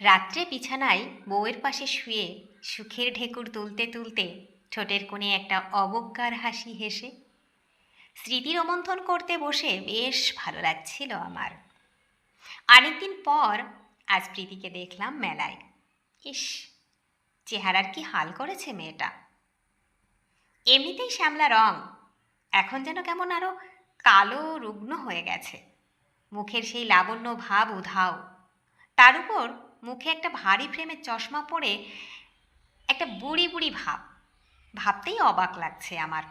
রাত্রে বিছানায় বউয়ের পাশে শুয়ে সুখের ঢেকুর তুলতে তুলতে ঠোঁটের কোণে একটা অবজ্ঞার হাসি হেসে স্মৃতি রোমন্থন করতে বসে বেশ ভালো লাগছিল আমার। অনেকদিন পর আজ প্রীতিকে দেখলাম মেলায়। ইস, চেহারার কি হাল করেছে মেয়েটা। এমনিতেই শ্যামলা রং, এখন যেন কেমন আরও কালো, রুগ্ন হয়ে গেছে। মুখের সেই লাবণ্য ভাব উধাও। তার উপর মুখে একটা ভারী ফ্রেমের চশমা পরে একটা বুড়ি বুড়ি ভাব। ভাবতেই অবাক লাগছে আমার।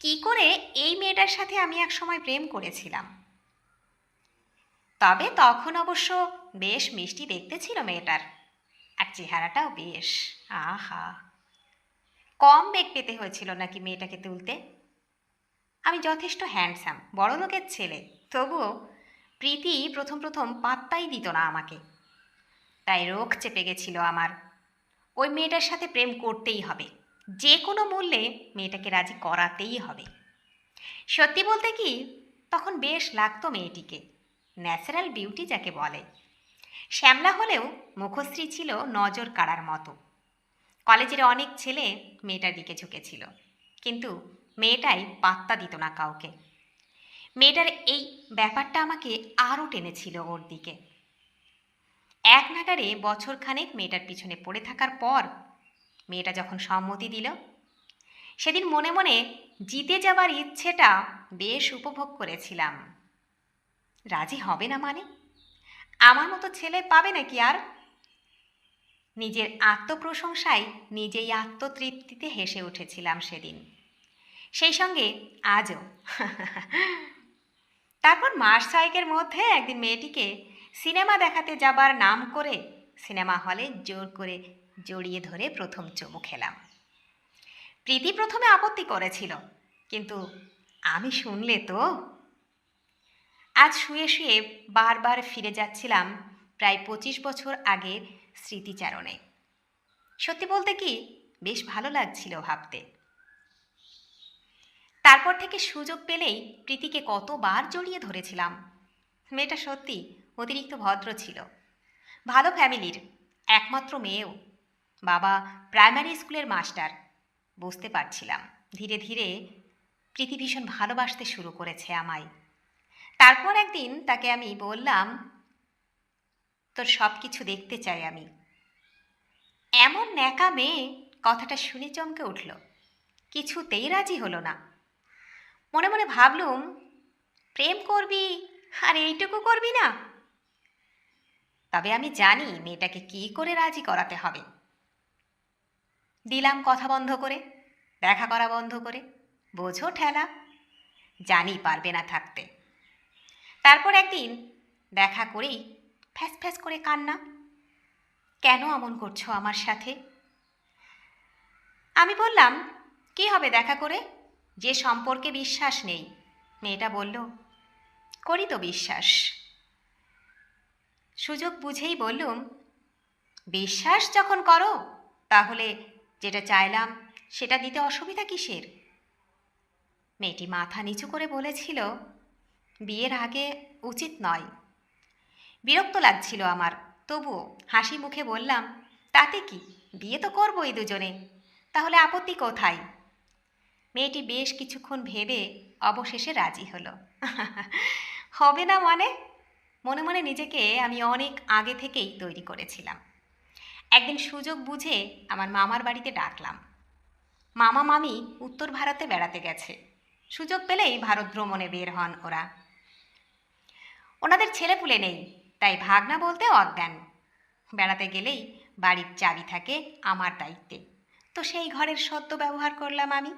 কি করে এই মেয়েটার সাথে আমি এক সময় প্রেম করেছিলাম? তবে তখন অবশ্য বেশ মিষ্টি দেখতে ছিল মেয়েটার। আর চেহারাটাও বেশ, আহা। কম বেগ পেতে হয়েছিল নাকি মেয়েটাকে তুলতে? আমি যথেষ্ট হ্যান্ডসাম বড় লোকের ছেলে। তবুও প্রীতি প্রথম প্রথম পাত্তাই দিত না আমাকে। তাই রোগ চেপে গেছিল আমার। ওই মেয়েটার সাথে প্রেম করতেই হবে। যে কোনো মূল্যে মেয়েটাকে রাজি করাতেই হবে। সত্যি বলতে কি, তখন বেশ লাগতো মেয়েটিকে। ন্যাচারাল বিউটি যাকে বলে। শ্যামলা হলেও মুখশ্রী ছিল নজর কাড়ার মতো। কলেজের অনেক ছেলে মেয়েটার দিকে ঝুঁকেছিল। কিন্তু মেয়েটাই পাত্তা দিত না কাউকে। মেয়েটার এই ব্যাপারটা আমাকে আরও টেনেছিল ওর দিকে। এক নাগারে বছরখানেক মেয়েটার পিছনে পড়ে থাকার পর মেয়েটা যখন সম্মতি দিল, সেদিন মনে মনে জিতে যাবার ইচ্ছেটা বেশ উপভোগ করেছিলাম। রাজি হবে না মানে? আমার মতো ছেলে পাবে নাকি আর? নিজের আত্মপ্রশংসায় নিজেই আত্মতৃপ্তিতে হেসে উঠেছিলাম সেদিন। সেই সঙ্গে আজও। তারপর মাস ছয়েকের মধ্যে একদিন মেয়েটিকে সিনেমা দেখাতে যাবার নাম করে সিনেমা হলে জোর করে জড়িয়ে ধরে প্রথম চুমু খেলাম। প্রীতি প্রথমে আপত্তি করেছিল, কিন্তু আমি শুনলে তো? আজ শুয়ে শুয়ে বারবার ফিরে যাচ্ছিলাম প্রায় পঁচিশ বছর আগের স্মৃতিচারণে। সত্যি বলতে কি, বেশ ভালো লাগছিল ভাবতে। তারপর থেকে সুযোগ পেলেই প্রীতিকে কতবার জড়িয়ে ধরেছিলাম। মেয়েটা সত্যি অতিরিক্ত ভদ্র ছিল। ভালো ফ্যামিলির, একমাত্র মেয়েও। বাবা প্রাইমারি স্কুলের মাস্টার। বুঝতে পারছিলাম। ধীরে ধীরে প্রীতি ভীষণ ভালোবাসতে শুরু করেছে আমায়। তারপর একদিন তাকে আমি বললাম, তোর সব কিছু দেখতে চাই আমি। এমন ন্যাকা মেয়ে কথাটা শুনে চমকে উঠল। কিছুতেই রাজি হলো না। মনে মনে ভাবলুম, প্রেম করবি আর এইটুকু করবি না? তবে আমি জানি মেয়েটাকে কি করে রাজি করাতে হবে। দিলাম কথা বন্ধ করে, দেখা করা বন্ধ করে, বোঝো ঠেলা, জানি পারবে না থাকতে। তারপর একদিন দেখা করেই ফ্যাস ফ্যাস করে কান্না, কেন এমন করছ আমার সাথে? আমি বললাম, কি হবে দেখা করে? যে সম্পর্কে বিশ্বাস নেই। মেয়েটা বলল, করি তো বিশ্বাস। সুযোগ বুঝেই বললুম, বিশ্বাস যখন করো, তাহলে যেটা চাইলাম সেটা দিতে অসুবিধা কিসের? মেয়েটি মাথা নিচু করে বলেছিল, বিয়ের আগে উচিত নয়। বিরক্ত লাগছিল আমার, তবুও হাসি মুখে বললাম, তাতে কি? বিয়ে তো করবোই দুজনে। তাহলে আপত্তি কোথায়? মেয়েটি বেশ কিছুক্ষণ ভেবে অবশেষে রাজি হলো। হবে না মানে? মনে মনে নিজেকে আমি অনেক আগে থেকেই তৈরি করেছিলাম। একদিন সুযোগ বুঝে আমার মামার বাড়িতে ডাকলাম। মামা মামি উত্তর ভারতে বেড়াতে গেছে। সুযোগ পেলেই ভারত ভ্রমণে বের হন ওরা। ওনাদের ছেলেপুলে নেই, তাই ভাগনা বলতে অজ্ঞান। বেড়াতে গেলেই বাড়ির চাবি থাকে আমার দায়িত্বে। তো সেই ঘরের সদ্য ব্যবহার করলাম আমি।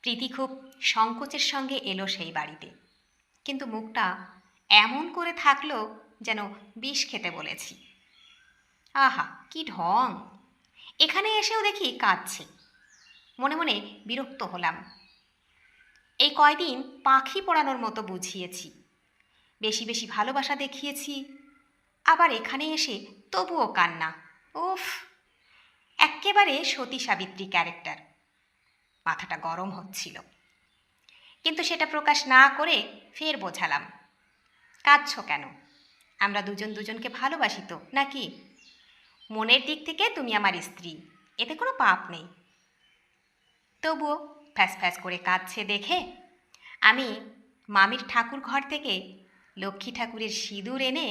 প্রীতি খুব সংকোচের সঙ্গে এলো সেই বাড়িতে। কিন্তু মুখটা এমন করে থাকল যেন বিষ খেতে বলেছি। আহা, কি ঢং। এখানে এসেও দেখি কাঁদছে। মনে মনে বিরক্ত হলাম। এই কয়দিন পাখি পড়ানোর মতো বুঝিয়েছি। বেশি বেশি ভালোবাসা দেখিয়েছি। আবার এখানে এসে তবুও কান্না। উফ, এক্কেবারে সতী সাবিত্রী ক্যারেক্টার। মাথাটা গরম হচ্ছিল। কিন্তু সেটা প্রকাশ না করে ফের বোঝালাম। কাঁদছ কেন? আমরা দুজন দুজনকে ভালোবাসি তো, নাকি? মনের দিক থেকে তুমি আমার স্ত্রী, এতে কোনো পাপ নেই। তবুও ফ্যাস ফ্যাস করে কাঁদছে দেখে আমি মামির ঠাকুর ঘর থেকে লক্ষ্মী ঠাকুরের সিঁদুর এনে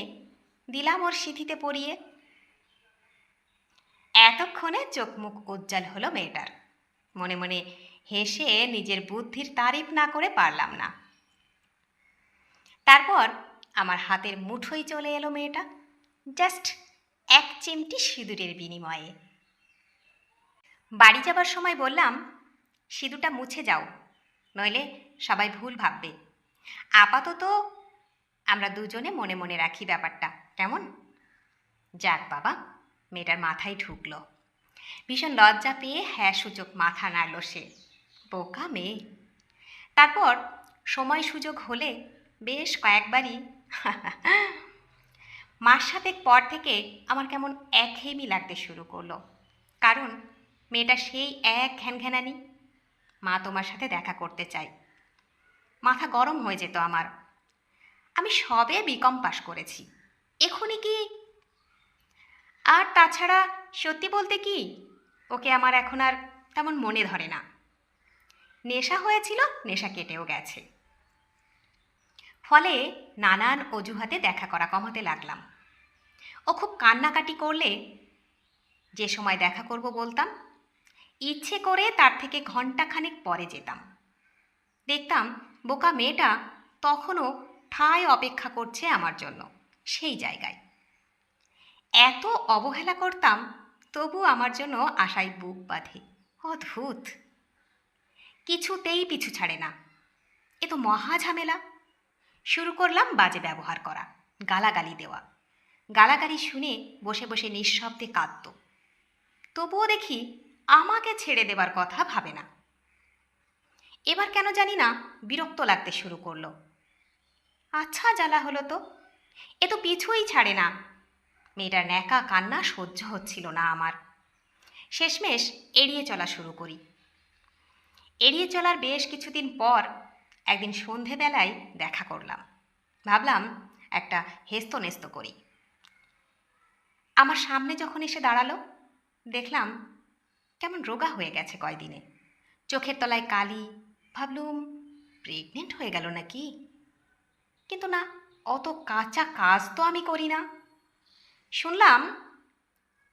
দিলাম ওর সিঁথিতে পরিয়ে। এতক্ষণে চোখ মুখ উজ্জ্বল হলো মেয়েটার। মনে মনে হেসে নিজের বুদ্ধির তারিফ না করে পারলাম না। তারপর আমার হাতের মুঠোই চলে এলো মেয়েটা। জাস্ট এক চিমটি সিঁদুরের বিনিময়ে। বাড়ি যাবার সময় বললাম, সিঁদুরটা মুছে যাও, নইলে সবাই ভুল ভাববে। আপাতত আমরা দুজনে মনে মনে রাখি ব্যাপারটা, কেমন? যাক বাবা, মেয়েটার মাথায় ঢুকলো। ভীষণ লজ্জা পেয়ে হ্যাঁ সূচক মাথা নাড়ল সে। বোকা মেয়ে। তারপর সময় সুযোগ হলে বেশ কয়েকবারই মাস সাতেক পর থেকে আমার কেমন একঘেয়েমি লাগতে শুরু করল। কারণ মেয়েটা সেই এক ঘ্যানঘ্যানানি। মা তোমার সাথে দেখা করতে চাই। মাথা গরম হয়ে যেত আমার। আমি সবে বিকম পাশ করেছি। এখনই কি? আর তাছাড়া সত্যি বলতে কি? ওকে আমার এখন আর তেমন মনে ধরে না। নেশা হয়েছিল, নেশা কেটেও গেছে। ফলে নানান অজুহাতে দেখা করা কমাতে লাগলাম। ও খুব কান্নাকাটি করলে, যে সময় দেখা করব বলতাম, ইচ্ছে করে তার থেকে ঘন্টাখানেক পরে যেতাম। দেখতাম বোকা মেয়েটা তখনও ঠায় অপেক্ষা করছে আমার জন্য, সেই জায়গায়। এত অবহেলা করতাম, তবু আমার জন্য আশায় বুক বাঁধে। অদ্ভুত। কিছুতেই পিছু ছাড়ে না। এ তো মহা ঝামেলা। শুরু করলাম বাজে ব্যবহার করা, গালাগালি দেওয়া। গালাগালি শুনে বসে বসে নিঃশব্দে কাঁদত। তবুও দেখি আমাকে ছেড়ে দেবার কথা ভাবে না। এবার কেন জানি না বিরক্ত লাগতে শুরু করল। আচ্ছা জ্বালা হলো তো, এ তো পিছুই ছাড়ে না। মেয়েটার ন্যাকা কান্না সহ্য হচ্ছিল না আমার। শেষমেশ এড়িয়ে চলা শুরু করি। এড়িয়ে চলার বেশ কিছুদিন পর একদিন সন্ধেবেলায় দেখা করলাম। ভাবলাম একটা হেস্ত নেস্ত করি। আমার সামনে যখন এসে দাঁড়াল, দেখলাম কেমন রোগা হয়ে গেছে কয়দিনে। চোখের তলায় কালি। ভাবলুম প্রেগনেন্ট হয়ে গেল নাকি? কিন্তু না, অত কাঁচা কাজ তো আমি করি না। শুনলাম,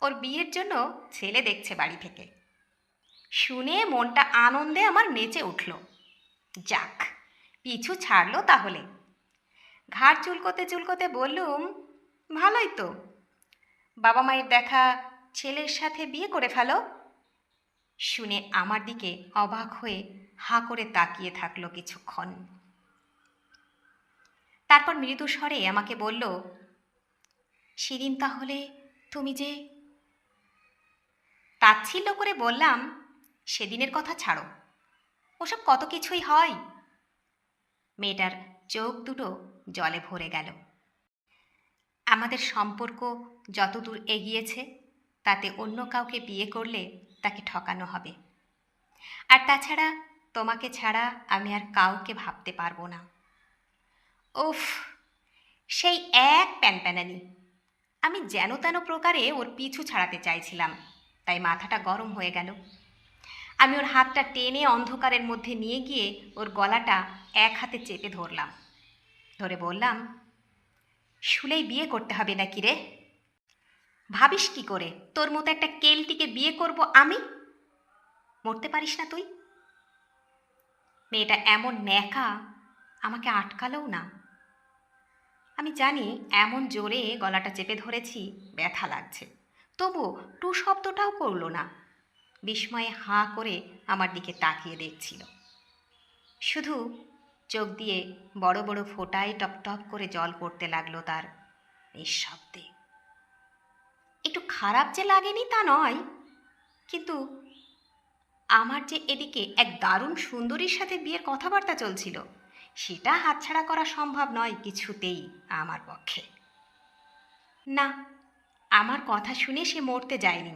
ওর বিয়ের জন্য ছেলে দেখছে বাড়ি থেকে। শুনে মনটা আনন্দে আমার নেচে উঠল। যাক পিছু ছাড়লো তাহলে। ঘাড় চুলকোতে চুলকোতে বললুম, ভালোই তো। বাবা মায়ের দেখা ছেলের সাথে বিয়ে করে ফেলো। শুনে আমার দিকে অবাক হয়ে হা করে তাকিয়ে থাকল কিছুক্ষণ। তারপর মৃদু স্বরে আমাকে বলল, সেদিন তাহলে তুমি যে তাচ্ছিল্য করে বললাম, সেদিনের কথা ছাড়ো। ওসব কত কিছুই হয়। মেয়েটার চোখ দুটো জলে ভরে গেল। আমাদের সম্পর্ক যতদূর এগিয়েছে, তাতে অন্য কাউকে বিয়ে করলে তাকে ঠকানো হবে। আর তাছাড়া তোমাকে ছাড়া আমি আর কাউকে ভাবতে পারব না। উফ, সেই এক প্যানপ্যানানি। আমি যেন তেন প্রকারে ওর পিছু ছাড়াতে চাইছিলাম, তাই মাথাটা গরম হয়ে গেল। আমি ওর হাতটা টেনে অন্ধকারের মধ্যে নিয়ে গিয়ে ওর গলাটা এক হাতে চেপে ধরলাম। ধরে বললাম, শুলেই বিয়ে করতে হবে নাকি রে? ভাবিস কি করে? তোর মতো একটা কেলটিকে বিয়ে করব আমি? মরতে পারিস না তুই? মেয়েটা এমন ন্যাকা, আমাকে আটকালেও না। আমি জানি এমন জোরে গলাটা চেপে ধরেছি, ব্যথা লাগছে। তবু টু শব্দটাও করল না। বিস্ময়ে হাঁ করে আমার দিকে তাকিয়ে দেখছিল। শুধু চোখ দিয়ে বড় বড় ফোঁটায় টপ টপ করে জল পড়তে লাগল তার নিঃশব্দে। একটু খারাপ যে লাগেনি তা নয়, কিন্তু আমার যে এদিকে এক দারুণ সুন্দরীর সাথে বিয়ের কথাবার্তা চলছিল, সেটা হাতছাড়া করা সম্ভব নয় কিছুতেই আমার পক্ষে। না, আমার কথা শুনে সে মরতে যায়নি।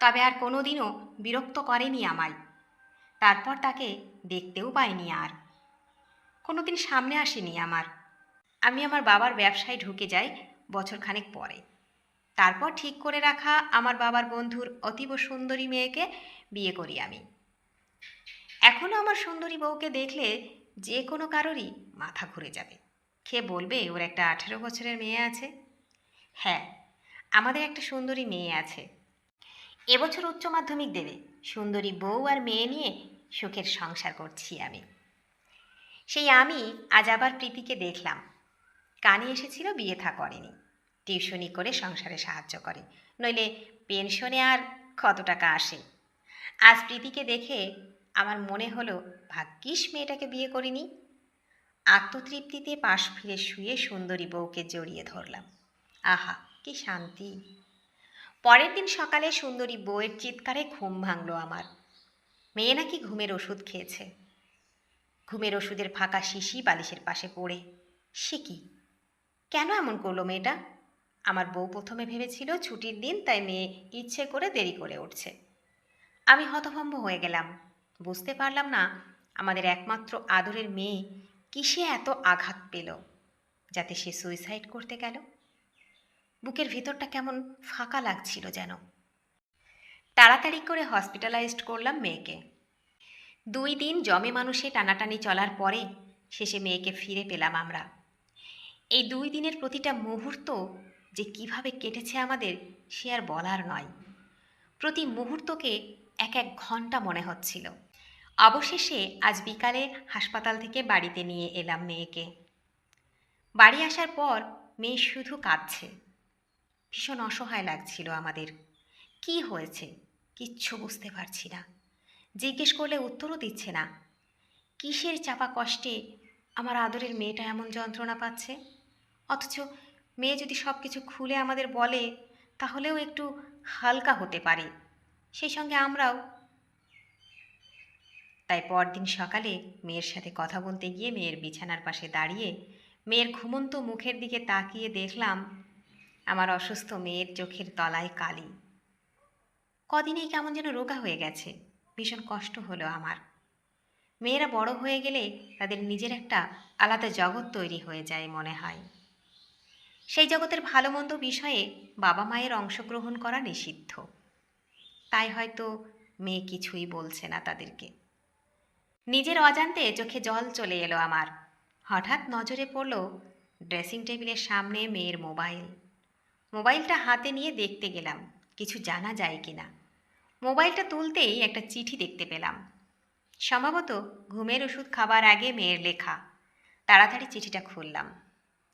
তবে আর কোনোদিনও বিরক্ত করেনি আমায়। তারপর তাকে দেখতেও পাইনি আর। কোনোদিন সামনে আসেনি আমার। আমি আমার বাবার ব্যবসায় ঢুকে যাই বছরখানেক পরে। তারপর ঠিক করে রাখা আমার বাবার বন্ধুর অতীব সুন্দরী মেয়েকে বিয়ে করি আমি। এখনও আমার সুন্দরী বউকে দেখলে যে কোনো কারোরই মাথা ঘুরে যাবে। খেয়ে বলবে ওর একটা আঠেরো বছরের মেয়ে আছে? হ্যাঁ আমাদের একটা সুন্দরী মেয়ে আছে। এবছর উচ্চ মাধ্যমিক দেবে। সুন্দরী বউ আর মেয়ে নিয়ে সুখের সংসার করছি আমি। সেই আমি আজ আবার প্রীতিকে দেখলাম। কানে এসেছিল বিয়ে থা করেনি। টিউশনি করে সংসারে সাহায্য করে। নইলে পেনশনে আর কত টাকা আসে? আজ প্রীতিকে দেখে আমার মনে হলো, ভাগ্যিস মেয়েটাকে বিয়ে করিনি। আত্মতৃপ্তিতে পাশ ফিরে শুয়ে সুন্দরী বউকে জড়িয়ে ধরলাম। আহা, কি শান্তি! পরের দিন সকালে সুন্দরী বউয়ের চিৎকারে ঘুম ভাঙল আমার। মেয়ে নাকি ঘুমের ওষুধ খেয়েছে। ঘুমের ওষুধের ফাঁকা শিশি বালিশের পাশে পড়ে। সে কি? কেন এমন করল মেয়েটা? আমার বউ প্রথমে ভেবেছিল ছুটির দিন, তাই মেয়ে ইচ্ছে করে দেরি করে উঠছে। আমি হতভম্ব হয়ে গেলাম। বুঝতে পারলাম না আমাদের একমাত্র আদরের মেয়ে কিসে এত আঘাত পেল, যাতে সে সুইসাইড করতে গেল। বুকের ভিতরটা কেমন ফাঁকা লাগছিল যেন। তাড়াতাড়ি করে হসপিটালাইজড করলাম মেয়েকে। দুই দিন জমে মানুষে টানাটানি চলার পরে শেষে মেয়েকে ফিরে পেলাম আমরা। এই দুই দিনের প্রতিটা মুহূর্ত যে কীভাবে কেটেছে আমাদের সে আর বলার নয়। প্রতি মুহূর্তকে এক এক ঘণ্টা মনে হচ্ছিল। অবশেষে আজ বিকালে হাসপাতাল থেকে বাড়িতে নিয়ে এলাম মেয়েকে। বাড়ি আসার পর মেয়ে শুধু কাঁদছে। ভীষণ অসহায় লাগছিল আমাদের। কি হয়েছে? কিচ্ছু বুঝতে পারছি না। জিজ্ঞেস করলে উত্তরও দিচ্ছে না। কিসের চাপা কষ্টে আমার আদরের মেয়েটা এমন যন্ত্রণা পাচ্ছে? অথচ মেয়ে যদি সব কিছু খুলে আমাদের বলে, তাহলেও একটু হালকা হতে পারে। সেই সঙ্গে আমরাও। তাই পরদিন সকালে মেয়ের সাথে কথা বলতে গিয়ে মেয়ের বিছানার পাশে দাঁড়িয়ে মেয়ের ঘুমন্ত মুখের দিকে তাকিয়ে দেখলাম আমার অসুস্থ মেয়ের চোখের তলায় কালি। কদিনেই কেমন যেন রোগা হয়ে গেছে, ভীষণ কষ্ট হলো আমার। মেয়েরা বড় হয়ে গেলে তাদের নিজের একটা আলাদা জগৎ তৈরি হয়ে যায় মনে হয়। সেই জগতের ভালো মন্দ বিষয়ে বাবা মায়ের অংশগ্রহণ করা নিষিদ্ধ। তাই হয়তো মেয়ে কিছুই বলছে না তাদেরকে। নিজের অজান্তে চোখে জল চলে এলো আমার। হঠাৎ নজরে পড়ল ড্রেসিং টেবিলের সামনে মেয়ের মোবাইল। মোবাইলটা হাতে নিয়ে দেখতে গেলাম, কিছু জানা যায় কি না মোবাইলটা তুলতেই একটা চিঠি দেখতে পেলাম। সম্ভবত ঘুমের ওষুধ খাবার আগে মেয়ের লেখা। তাড়াতাড়ি চিঠিটা খুললাম।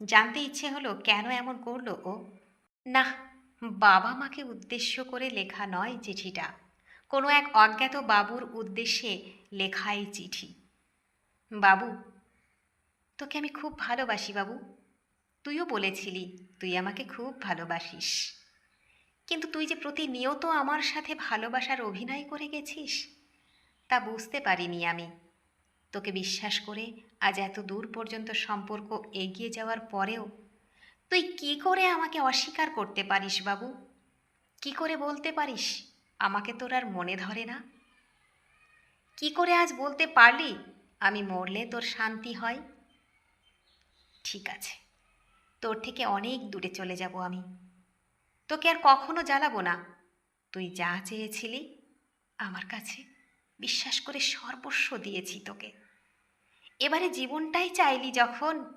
জানতে ইচ্ছে হলো কেন এমন করল ও? না, বাবা মাকে উদ্দেশ্য করে লেখা নয় চিঠিটা। কোনো এক অজ্ঞাত বাবুর উদ্দেশ্যে লেখা এই চিঠি। বাবু, তোকে আমি খুব ভালোবাসি বাবু। তুইও বলেছিলি, তুই আমাকে খুব ভালোবাসিস। কিন্তু তুই যে প্রতিনিয়ত আমার সাথে ভালোবাসার অভিনয় করে গেছিস, তা বুঝতে পারিনি আমি। তোকে বিশ্বাস করে আজ এত দূর পর্যন্ত সম্পর্ক এগিয়ে যাওয়ার পরেও তুই কি করে আমাকে অস্বীকার করতে পারিস বাবু? কি করে বলতে পারিস? আমাকে তোর আর মনে ধরে না। কি করে আজ বলতে পারলি? আমি মরলে তোর শান্তি হয়। ঠিক আছে। তোর থেকে অনেক দূরে চলে যাব আমি। তোকে আর কখনো জ্বালাবো না। তুই যা চেয়েছিলি, আমার কাছে বিশ্বাস করে সর্বস্ব দিয়েছি তোকে। এবারে জীবনটাই চাইলি যখন,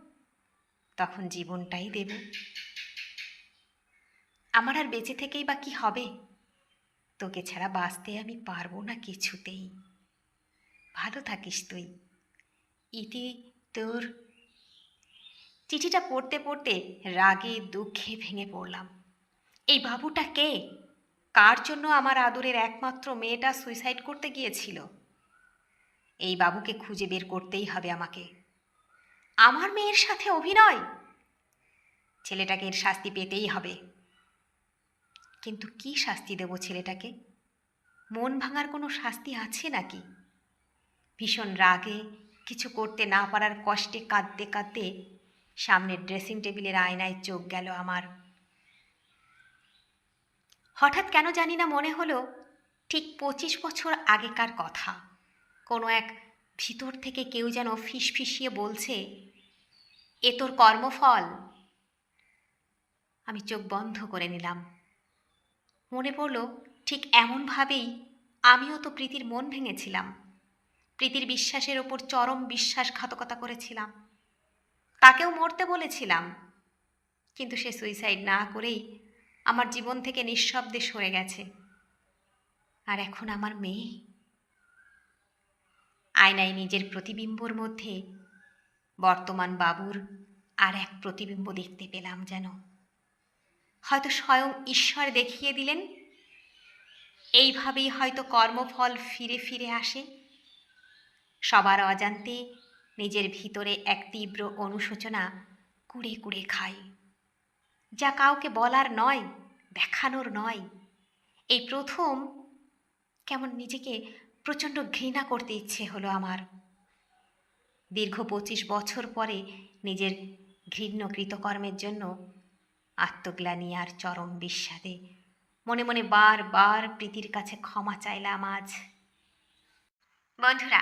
তখন জীবনটাই দেব। আমার আর বেঁচে থেকেই বা কি হবে? তোকে ছাড়া বাঁচতে আমি পারব না কিছুতেই। ভালো থাকিস তুই। ইতি তোর চিঠিটা পড়তে পড়তে রাগে দুঃখে ভেঙে পড়লাম। এই বাবুটা কে? কার জন্য আমার আদরের একমাত্র মেয়েটা সুইসাইড করতে গিয়েছিল? এই বাবুকে খুঁজে বের করতেই হবে আমাকে। আমার মেয়ের সাথে অভিনয়? ছেলেটাকে এর শাস্তি পেতেই হবে। কিন্তু কি শাস্তি দেব ছেলেটাকে? মন ভাঙার কোনো শাস্তি আছে নাকি? ভীষণ রাগে, কিছু করতে না পারার কষ্টে কাঁদতে কাঁদতে সামনের ড্রেসিং টেবিলের আয়নায় চোখ গেল আমার। হঠাৎ কেন জানি না মনে হলো ঠিক পঁচিশ বছর আগেকার কথা। কোনো এক ভিতর থেকে কেউ যেন ফিসফিসিয়ে বলছে, এ তোর কর্মফল? আমি চোখ বন্ধ করে নিলাম। মনে পড়ল ঠিক এমনভাবেই আমিও তো প্রীতির মন ভেঙেছিলাম। প্রীতির বিশ্বাসের ওপর চরম বিশ্বাসঘাতকতা করেছিলাম। তাকেও মরতে বলেছিলাম। কিন্তু সে সুইসাইড না করেই আমার জীবন থেকে নিঃশব্দে সরে গেছে। আর এখন আমার মেয়ে? আয়নায় নিজের প্রতিবিম্বর মধ্যে বর্তমান বাবুর আর এক প্রতিবিম্ব দেখতে পেলাম যেন। হয়তো স্বয়ং ঈশ্বর দেখিয়ে দিলেন, এইভাবেই হয়তো কর্মফল ফিরে ফিরে আসে। সবার অজান্তে নিজের ভিতরে এক তীব্র অনুশোচনা কুড়ে কুড়ে খাই যা কাউকে বলার নয়, দেখানোর নয়। এই প্রথম কেমন নিজেকে প্রচণ্ড ঘৃণা করতে ইচ্ছে হলো আমার। দীর্ঘ পঁচিশ বছর পরে নিজের ঘৃণ্য কৃতকর্মের জন্য আত্মগ্লানি আর চরম বিস্বাদে মনে মনে বারবার প্রীতির কাছে ক্ষমা চাইলাম আজ। বন্ধুরা